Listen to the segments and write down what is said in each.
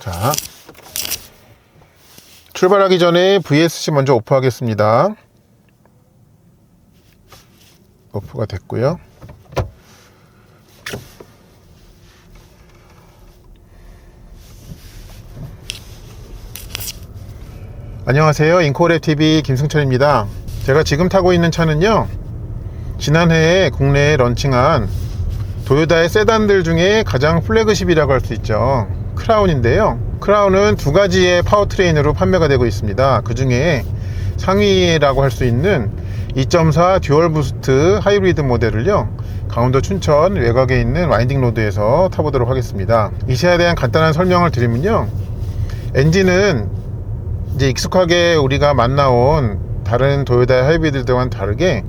자, 출발하기 전에 VSC 먼저 오프하겠습니다. 오프가 됐고요. 안녕하세요. 인코레 TV 김승철입니다. 제가 지금 타고 있는 차는요. 지난해에 국내에 런칭한 도요타의 세단들 중에 가장 플래그십이라고 할 수 있죠. 크라운인데요. 크라운은 두 가지의 파워트레인으로 판매가 되고 있습니다. 그 중에 상위라고 할 수 있는 2.4 듀얼 부스트 하이브리드 모델을요. 강원도 춘천 외곽에 있는 와인딩 로드에서 타보도록 하겠습니다. 이 차에 대한 간단한 설명을 드리면요. 엔진은 이제 익숙하게 우리가 만나온 다른 도요타 하이브리드와는 다르게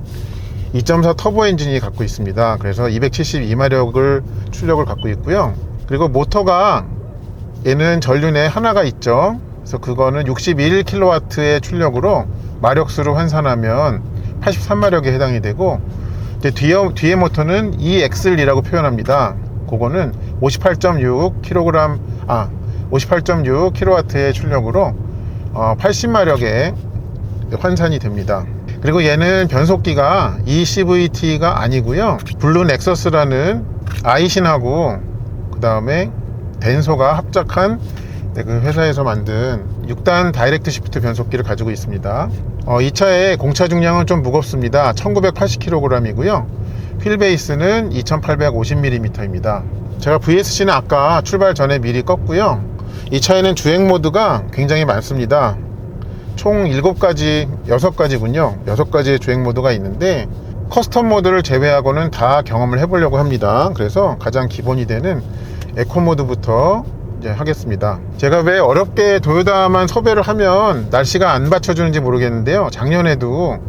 2.4 터보 엔진이 갖고 있습니다. 그래서 272마력을 출력을 갖고 있고요. 그리고 모터가 얘는 전륜에 하나가 있죠. 그래서 그거는 61kW의 출력으로 마력수를 환산하면 83마력에 해당이 되고 이제 뒤에, 뒤에 모터는 EXL이라고 표현합니다. 그거는 58.6kg 아 58.6kW의 출력으로 어, 80마력에 환산이 됩니다. 그리고 얘는 변속기가 ECVT가 아니고요. 블루 넥서스라는 아이신하고 그 다음에 덴소가 합작한 네, 그 회사에서 만든 6단 다이렉트 시프트 변속기를 가지고 있습니다. 어, 이 차의 공차 중량은 좀 무겁습니다. 1980kg이고요. 휠 베이스는 2850mm입니다. 제가 VSC는 아까 출발 전에 미리 껐고요. 이 차에는 주행 모드가 굉장히 많습니다. 총 7가지, 6가지군요. 6가지의 주행 모드가 있는데 커스텀 모드를 제외하고는 다 경험을 해보려고 합니다. 그래서 가장 기본이 되는 에코 모드부터 이제 하겠습니다. 제가 왜 어렵게 도요타만 섭외를 하면 날씨가 안 받쳐주는지 모르겠는데요. 작년에도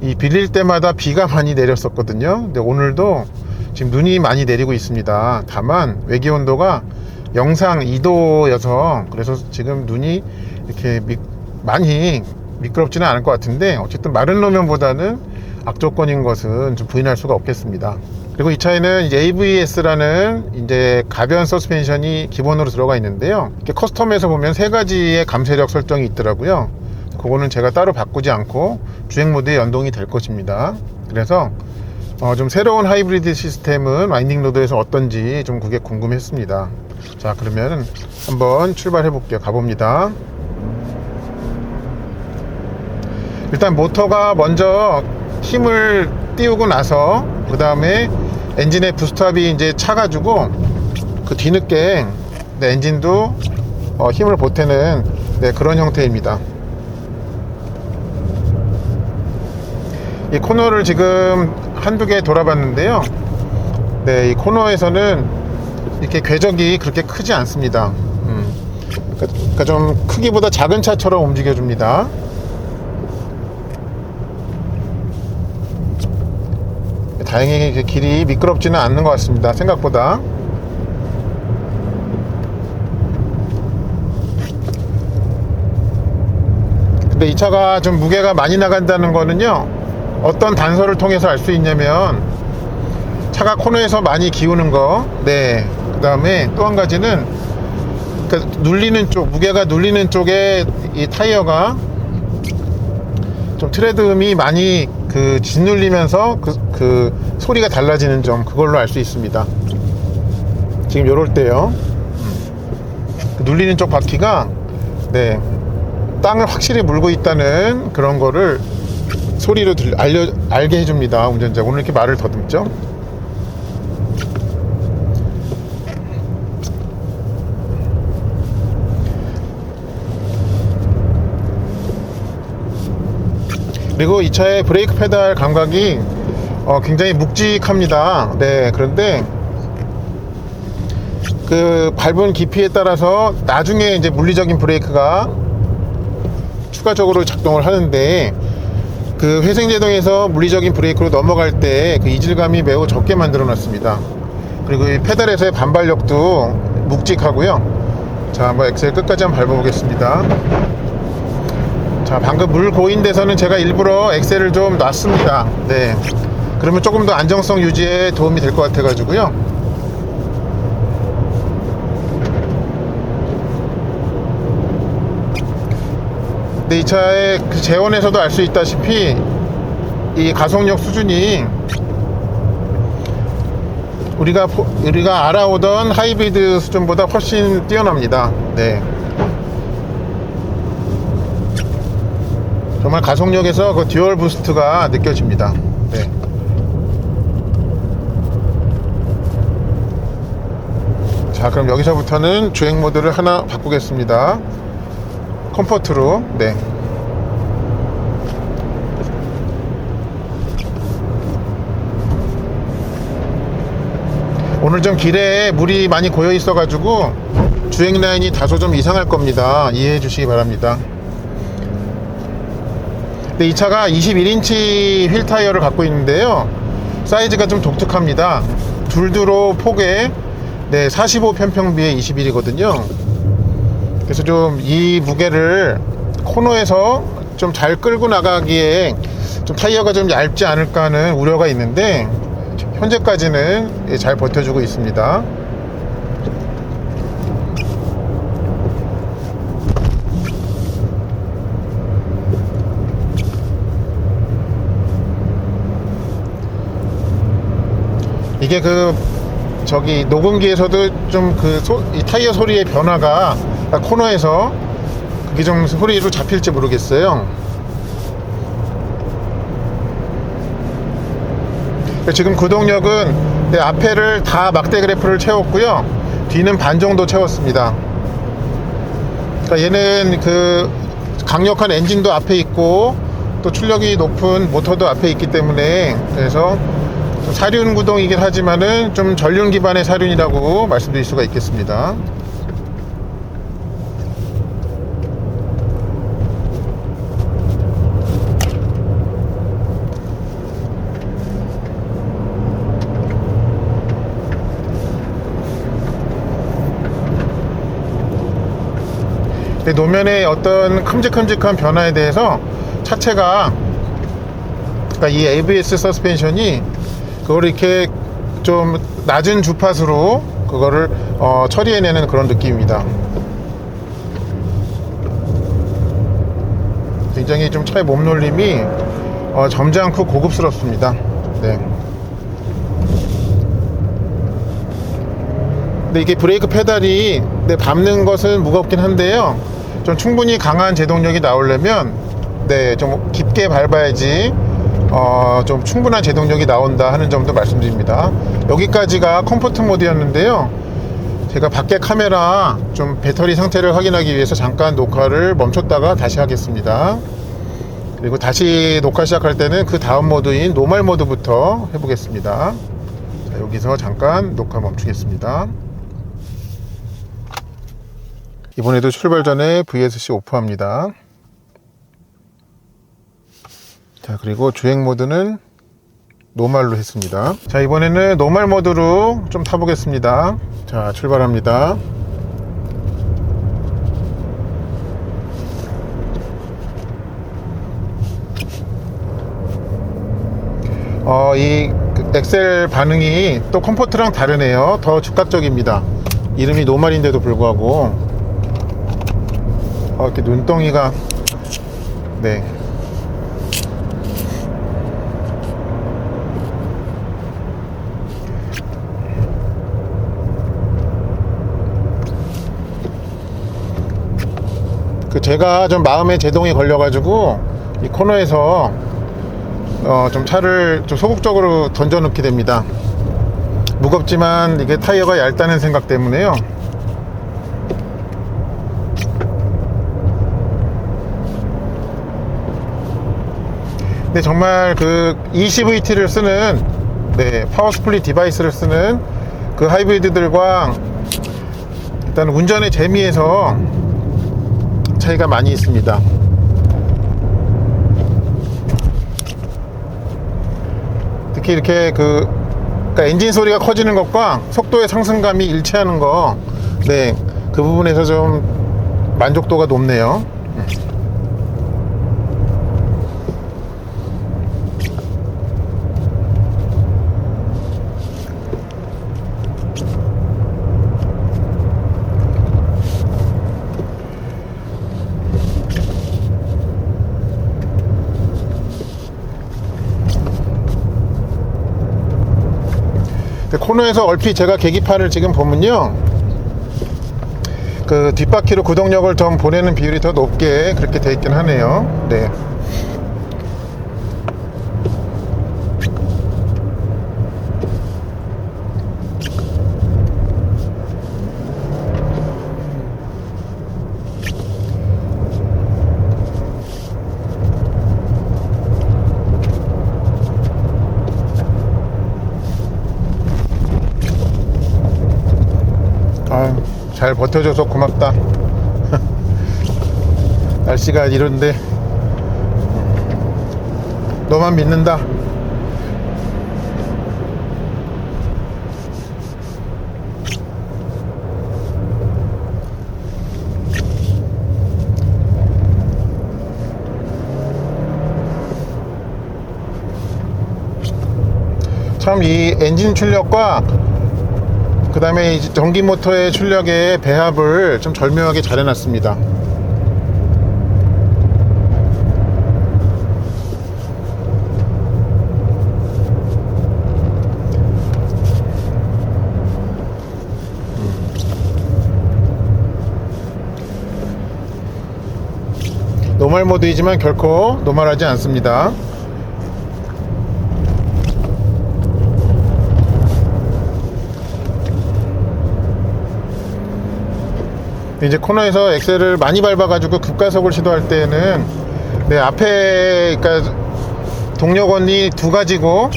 이 빌릴 때마다 비가 많이 내렸었거든요. 근데 오늘도 지금 눈이 많이 내리고 있습니다. 다만 외기 온도가 영상 2도여서 그래서 지금 눈이 이렇게 미, 많이 미끄럽지는 않을 것 같은데 어쨌든 마른路면보다는 악조건인 것은 좀 부인할 수가 없겠습니다. 그리고 이 차에는 AVS라는 이제 가변 서스펜션이 기본으로 들어가 있는데요. 커스텀에서 보면 세 가지의 감쇄력 설정이 있더라고요. 그거는 제가 따로 바꾸지 않고 주행 모드에 연동이 될 것입니다. 그래서 어, 좀 새로운 하이브리드 시스템은 와인딩 로드에서 어떤지 좀 그게 궁금했습니다. 자, 그러면 한번 출발해 볼게요. 가봅니다. 일단 모터가 먼저 힘을 띄우고 나서 그 다음에 엔진의 부스트압이 이제 차가지고 그 뒤늦게 네, 엔진도 어, 힘을 보태는 네, 그런 형태입니다. 이 코너를 지금 한두 개 돌아봤는데요. 네, 이 코너에서는 이렇게 궤적이 그렇게 크지 않습니다. 음, 그러니까 좀 크기보다 작은 차처럼 움직여줍니다. 다행히 길이 미끄럽지는 않는 것 같습니다. 생각보다. 근데 이 차가 좀 무게가 많이 나간다는 거는요. 어떤 단서를 통해서 알 수 있냐면 차가 코너에서 많이 기우는 거. 네. 그 다음에 또 한 가지는 그 눌리는 쪽, 무게가 눌리는 쪽에 이 타이어가 좀 트레드음이 많이 그 짓눌리면서 그, 그 소리가 달라지는 점 그걸로 알 수 있습니다. 지금 요럴 때요. 그 눌리는 쪽 바퀴가 네 땅을 확실히 물고 있다는 그런 거를 소리로 들, 알려 알게 해줍니다. 운전자 오늘 이렇게 말을 더듬죠. 그리고 이 차의 브레이크 페달 감각이 어, 굉장히 묵직합니다. 네, 그런데 그 밟은 깊이에 따라서 나중에 이제 물리적인 브레이크가 추가적으로 작동을 하는데 그 회생제동에서 물리적인 브레이크로 넘어갈 때 그 이질감이 매우 적게 만들어 놨습니다. 그리고 이 페달에서의 반발력도 묵직하고요. 자, 한번 엑셀 끝까지 한번 밟아보겠습니다. 자 방금 물 고인 데서는 제가 일부러 엑셀을 좀 놨습니다 네 그러면 조금 더 안정성 유지에 도움이 될 것 같아 가지고요 근데 이 차의 그 재원에서도 알 수 있다시피 이 가속력 수준이 우리가 우리가 알아오던 하이브리드 수준보다 훨씬 뛰어납니다. 네. 정말 가속력에서 그 듀얼 부스트가 느껴집니다. 네. 자, 그럼 여기서부터는 주행 모드를 하나 바꾸겠습니다. 컴포트로. 네. 오늘 좀 길에 물이 많이 고여 있어 가지고 주행 라인이 다소 좀 이상할 겁니다. 이해해 주시기 바랍니다. 근데 이 차가 21인치 휠 타이어를 갖고 있는데요. 사이즈가 좀 독특합니다. 둘두로 폭에 네, 45 편평비에 21이거든요. 그래서 좀 이 무게를 코너에서 좀 잘 끌고 나가기에 좀 타이어가 좀 얇지 않을까 하는 우려가 있는데 현재까지는 예, 잘 버텨주고 있습니다. 이게 그 저기 녹음기에서도 좀 그 타이어 소리의 변화가 코너에서 그게 좀 소리로 잡힐지 모르겠어요. 지금 구동력은 네, 앞에를 다 막대 그래프를 채웠고요. 뒤는 반 정도 채웠습니다. 그러니까 얘는 그 강력한 엔진도 앞에 있고 또 출력이 높은 모터도 앞에 있기 때문에 그래서 좀 사륜 구동이긴 하지만은 좀 전륜 기반의 사륜이라고 말씀드릴 수가 있겠습니다. 노면의 어떤 큼직큼직한 변화에 대해서 차체가 그러니까 이 ABS 서스펜션이 그걸 이렇게 좀 낮은 주파수로 그거를 어, 처리해내는 그런 느낌입니다. 굉장히 좀 차의 몸놀림이 어, 점잖고 고급스럽습니다. 네. 근데 이게 브레이크 페달이 네, 밟는 것은 무겁긴 한데요. 좀 충분히 강한 제동력이 나오려면 네, 좀 깊게 밟아야지 어, 좀 충분한 제동력이 나온다 하는 점도 말씀드립니다. 여기까지가 컴포트 모드였는데요. 제가 밖에 카메라 좀 배터리 상태를 확인하기 위해서 잠깐 녹화를 멈췄다가 다시 하겠습니다. 그리고 다시 녹화 시작할 때는 그 다음 모드인 노멀 모드부터 해보겠습니다. 자, 여기서 잠깐 녹화 멈추겠습니다. 이번에도 출발 전에 VSC 오프합니다. 자, 그리고 주행 모드는 노말로 했습니다. 자, 이번에는 노말 모드로 좀 타보겠습니다. 자, 출발합니다. 어, 이 엑셀 반응이 또 컴포트랑 다르네요. 더 즉각적입니다. 이름이 노말인데도 불구하고 어, 이렇게 눈덩이가 네 그 제가 좀 마음에 제동이 걸려가지고 이 코너에서 어 좀 차를 좀 소극적으로 던져 넣게 됩니다. 무겁지만 이게 타이어가 얇다는 생각 때문에요. 근데 정말 그 ECVT를 쓰는 네, 파워 스플릿 디바이스를 쓰는 그 하이브리드들과 일단 운전의 재미에서 차이가 많이 있습니다. 특히 이렇게 그 그러니까 엔진 소리가 커지는 것과 속도의 상승감이 일치하는 거, 네, 그 부분에서 좀 만족도가 높네요. 코너에서 얼핏 제가 계기판을 지금 보면요. 그 뒷바퀴로 구동력을 좀 보내는 비율이 더 높게 그렇게 돼 있긴 하네요. 네. 아, 잘 버텨줘서 고맙다. 날씨가 이런데 너만 믿는다. 참 이 엔진 출력과 그 다음에 전기 모터의 출력의 배합을 좀 절묘하게 잘 해놨습니다. 노멀 모드이지만 결코 노멀하지 않습니다. 이제 코너에서 엑셀을 많이 밟아가지고 급가속을 시도할 때는 네, 앞에 그러니까 동력원이 두 가지고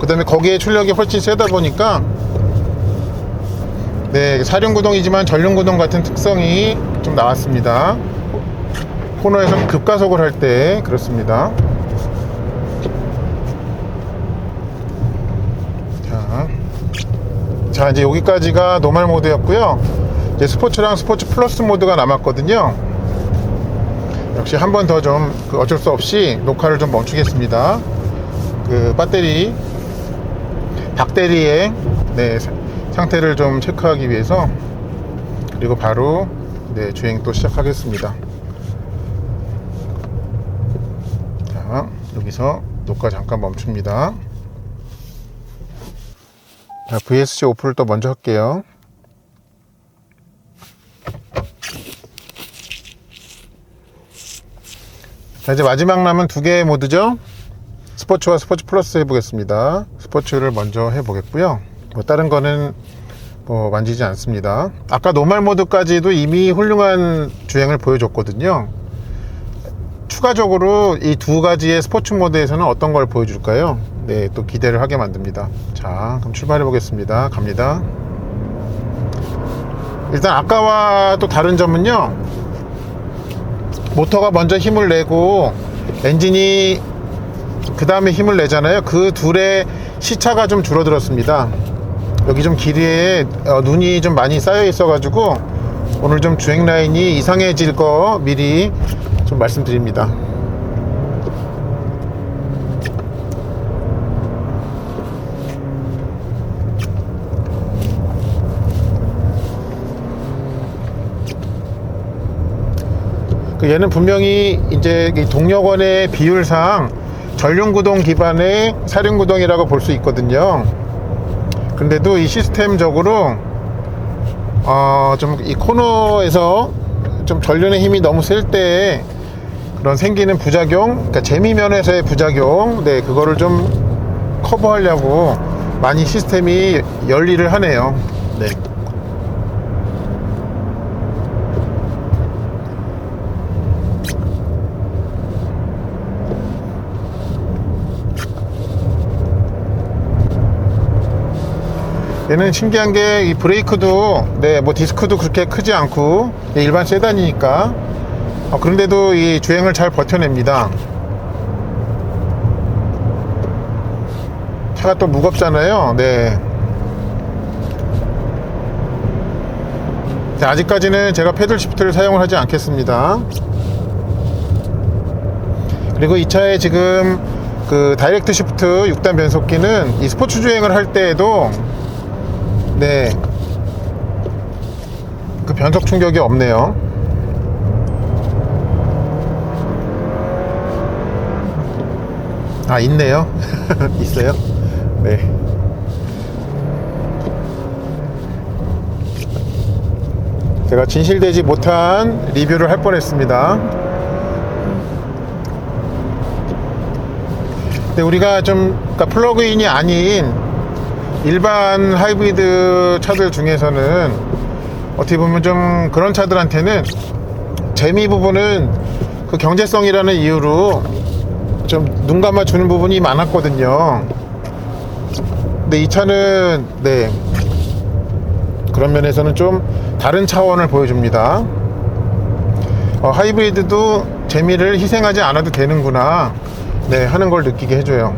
그 다음에 거기에 출력이 훨씬 세다 보니까 네, 사륜구동이지만 전륜구동 같은 특성이 좀 나왔습니다. 코너에서 급가속을 할 때 그렇습니다. 자, 자 이제 여기까지가 노멀 모드였고요. 이제 스포츠랑 스포츠 플러스 모드가 남았거든요. 역시 한 번 더 좀 어쩔 수 없이 녹화를 좀 멈추겠습니다. 그 배터리 박대리의 네, 사- 상태를 좀 체크하기 위해서 그리고 바로 네, 주행 또 시작하겠습니다. 자, 여기서 녹화 잠깐 멈춥니다. 자, VSC 오프를 또 먼저 할게요. 자, 이제 마지막 남은 두 개의 모드죠. 스포츠와 스포츠 플러스 해보겠습니다. 스포츠를 먼저 해보겠고요. 뭐 다른 거는 뭐 만지지 않습니다. 아까 노멀 모드까지도 이미 훌륭한 주행을 보여줬거든요. 추가적으로 이 두 가지의 스포츠 모드에서는 어떤 걸 보여줄까요? 네, 또 기대를 하게 만듭니다. 자, 그럼 출발해 보겠습니다. 갑니다. 일단 아까와 또 다른 점은요. 모터가 먼저 힘을 내고 엔진이 그 다음에 힘을 내잖아요. 그 둘의 시차가 좀 줄어들었습니다. 여기 좀 길이에 어, 눈이 좀 많이 쌓여 있어 가지고 오늘 좀 주행 라인이 이상해질 거 미리 좀 말씀드립니다. 얘는 분명히 이제 이 동력원의 비율상 전륜구동 기반의 사륜구동이라고 볼 수 있거든요. 근데도 이 시스템적으로 어, 좀 이 코너에서 좀 전륜의 힘이 너무 셀 때 그런 생기는 부작용, 그러니까 재미 면에서의 부작용, 네 그거를 좀 커버하려고 많이 시스템이 열일을 하네요. 네. 얘는 신기한 게 이 브레이크도 네 뭐 디스크도 그렇게 크지 않고 네, 일반 세단이니까 어, 그런데도 이 주행을 잘 버텨냅니다. 차가 또 무겁잖아요. 네. 자, 아직까지는 제가 패들 시프트를 사용을 하지 않겠습니다. 그리고 이 차에 지금 그 다이렉트 시프트 6단 변속기는 이 스포츠 주행을 할 때에도 네. 그 변속 충격이 없네요. 아, 있네요. 있어요? 네. 제가 진실되지 못한 리뷰를 할 뻔했습니다. 근데 우리가 좀 그러니까 플러그인이 아닌 일반 하이브리드 차들 중에서는 어떻게 보면 좀 그런 차들한테는 재미 부분은 그 경제성이라는 이유로 좀 눈 감아 주는 부분이 많았거든요. 근데 이 차는 네 그런 면에서는 좀 다른 차원을 보여줍니다. 어, 하이브리드도 재미를 희생하지 않아도 되는구나. 네 하는 걸 느끼게 해줘요.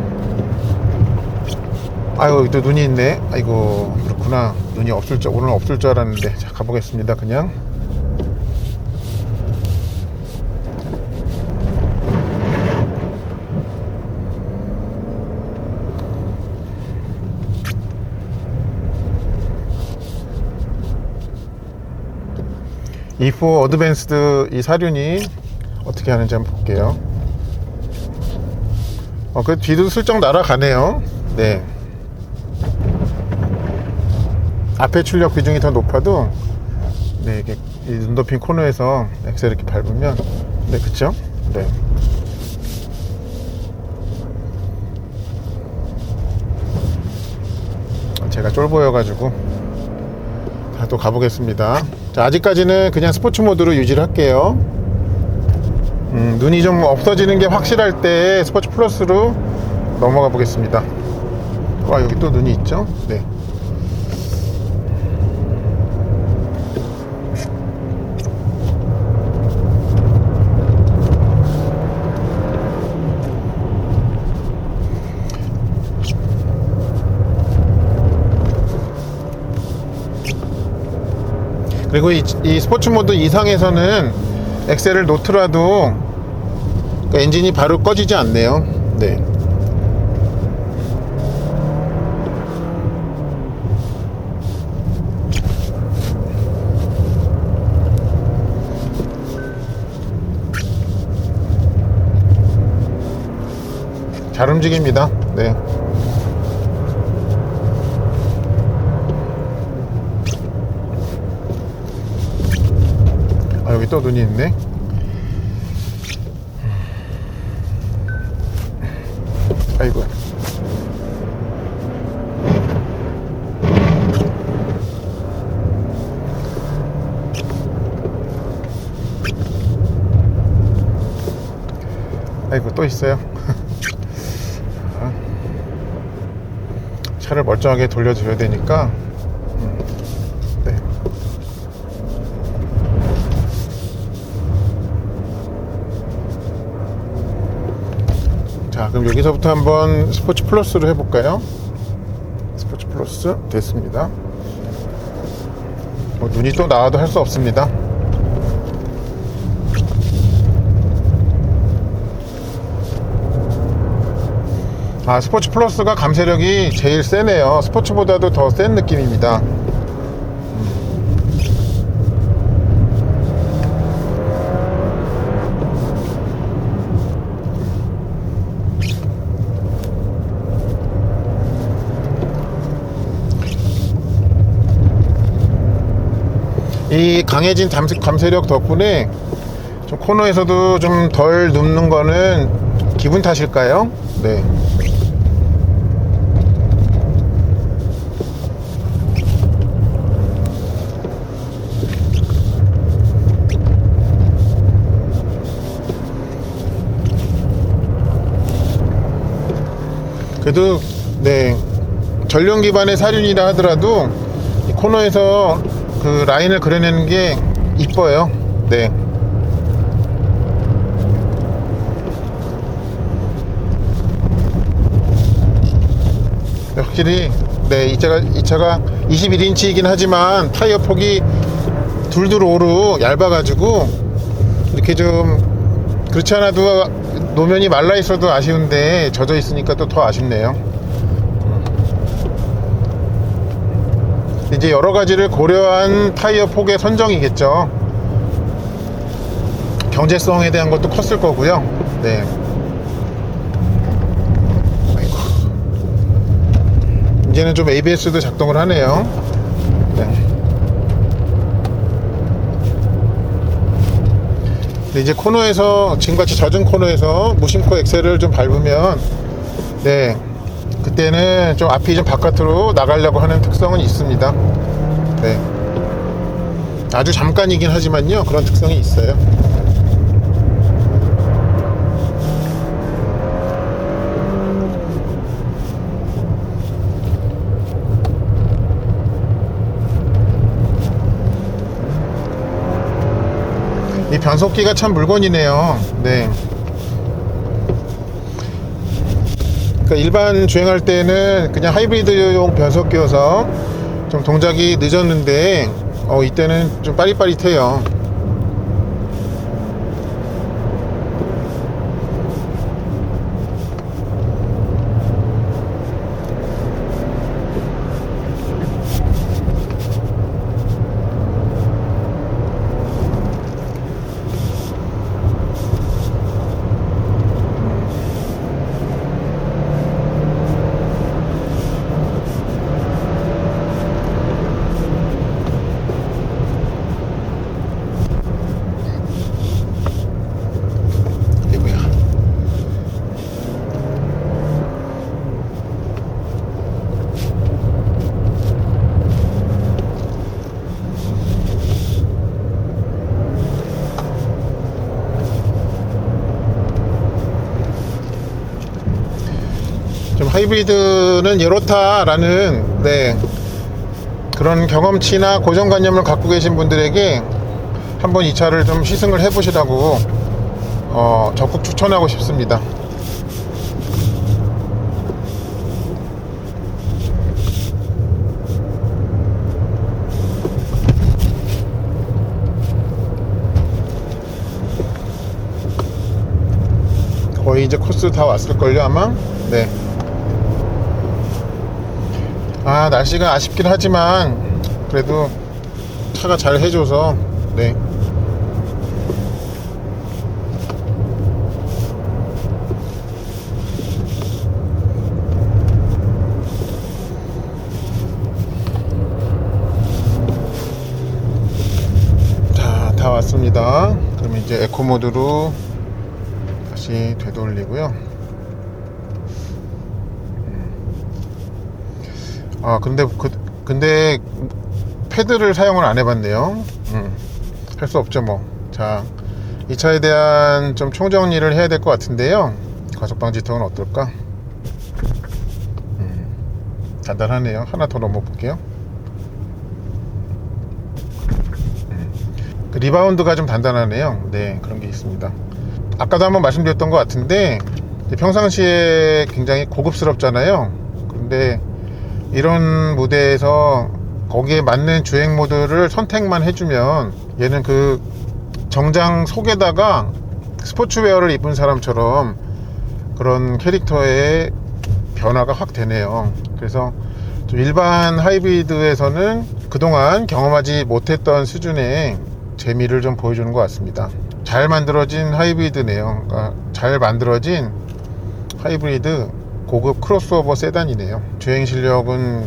아이고 또 눈이 있네. 아이고 그렇구나. 눈이 없을 줄 오늘 없을 줄 알았는데 자 가보겠습니다. 그냥. E4 어드밴스드 이 사륜이 어떻게 하는지 한번 볼게요. 어, 그 뒤도 슬쩍 날아가네요. 네. 앞에 출력 비중이 더 높아도 네, 이게 이 눈높이 코너에서 엑셀 이렇게 밟으면 네, 그쵸? 네. 제가 쫄보여가지고 자, 또 가보겠습니다. 자, 아직까지는 그냥 스포츠 모드로 유지를 할게요. 음, 눈이 좀 없어지는 게 확실할 때 스포츠 플러스로 넘어가 보겠습니다. 와, 여기 또 눈이 있죠? 네. 그리고 이, 이 스포츠 모드 이상에서는 엑셀을 놓더라도 그 엔진이 바로 꺼지지 않네요. 네. 잘 움직입니다. 네. 여기 또 눈이 있네. 아이고. 아이고 또 있어요. 자, 차를 멀쩡하게 돌려줘야 되니까 자 그럼 여기서부터 한번 스포츠 플러스로 해볼까요? 스포츠 플러스 됐습니다. 뭐 눈이 또 나와도 할 수 없습니다. 아 스포츠 플러스가 감쇄력이 제일 세네요. 스포츠보다도 더 센 느낌입니다 이 강해진 담- 감쇄력 덕분에 좀 코너에서도 좀 덜 눕는 거는 기분 탓일까요? 네. 그래도 네 전륜 기반의 사륜이라 하더라도 이 코너에서 그 라인을 그려내는 게 이뻐요. 네. 네, 확실히 네, 이 차가 이 차가 21인치이긴 하지만 타이어 폭이 둘둘 오로 얇아 가지고 이렇게 좀 그렇지 않아도 노면이 말라 있어도 아쉬운데 젖어 있으니까 또 더 아쉽네요. 이제 여러 가지를 고려한 타이어 폭의 선정이겠죠. 경제성에 대한 것도 컸을 거고요. 네. 이제는 좀 ABS도 작동을 하네요. 네. 이제 코너에서 지금같이 젖은 코너에서 무심코 엑셀을 좀 밟으면 네 그때는 좀 앞이 좀 바깥으로 나가려고 하는 특성은 있습니다. 네 아주 잠깐이긴 하지만요 그런 특성이 있어요. 이 변속기가 참 물건이네요. 네. 그러니까 일반 주행할 때는 그냥 하이브리드용 변속기여서 좀 동작이 늦었는데 어, 이때는 좀 빠릿빠릿해요. 하이브리드는 이렇다라는 네 그런 경험치나 고정관념을 갖고 계신 분들에게 한번 이 차를 좀 시승을 해보시라고 어, 적극 추천하고 싶습니다. 거의 이제 코스 다 왔을걸요, 아마? 네. 아, 날씨가 아쉽긴 하지만, 그래도 차가 잘 해줘서, 네. 자, 다 왔습니다. 그러면 이제 에코 모드로 다시 되돌리고요. 아, 근데 그 근데 패드를 사용을 안 해봤네요. 음, 할 수 없죠 뭐. 자, 이 차에 대한 좀 총정리를 해야 될 것 같은데요. 과속 방지턱은 어떨까? 음, 간단하네요. 하나 더 넘어볼게요. 그 리바운드가 좀 단단하네요. 네, 그런 게 있습니다. 아까도 한번 말씀드렸던 것 같은데 평상시에 굉장히 고급스럽잖아요. 그런데 이런 무대에서 거기에 맞는 주행 모드를 선택만 해주면 얘는 그 정장 속에다가 스포츠웨어를 입은 사람처럼 그런 캐릭터의 변화가 확 되네요. 그래서 좀 일반 하이브리드에서는 그동안 경험하지 못했던 수준의 재미를 좀 보여주는 것 같습니다. 잘 만들어진 하이브리드네요. 그러니까 잘 만들어진 하이브리드 고급 크로스오버 세단이네요. 주행 실력은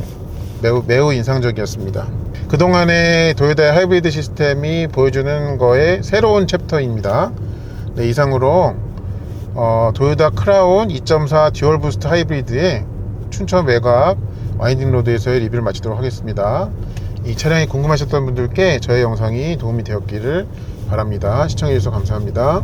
매우 매우 인상적이었습니다. 그동안의 도요타의 하이브리드 시스템이 보여주는 거의 새로운 챕터입니다. 네, 이상으로 어, 도요타 크라운 2.4 듀얼 부스트 하이브리드의 춘천 외곽 와인딩 로드에서의 리뷰를 마치도록 하겠습니다. 이 차량이 궁금하셨던 분들께 저의 영상이 도움이 되었기를 바랍니다. 시청해주셔서 감사합니다.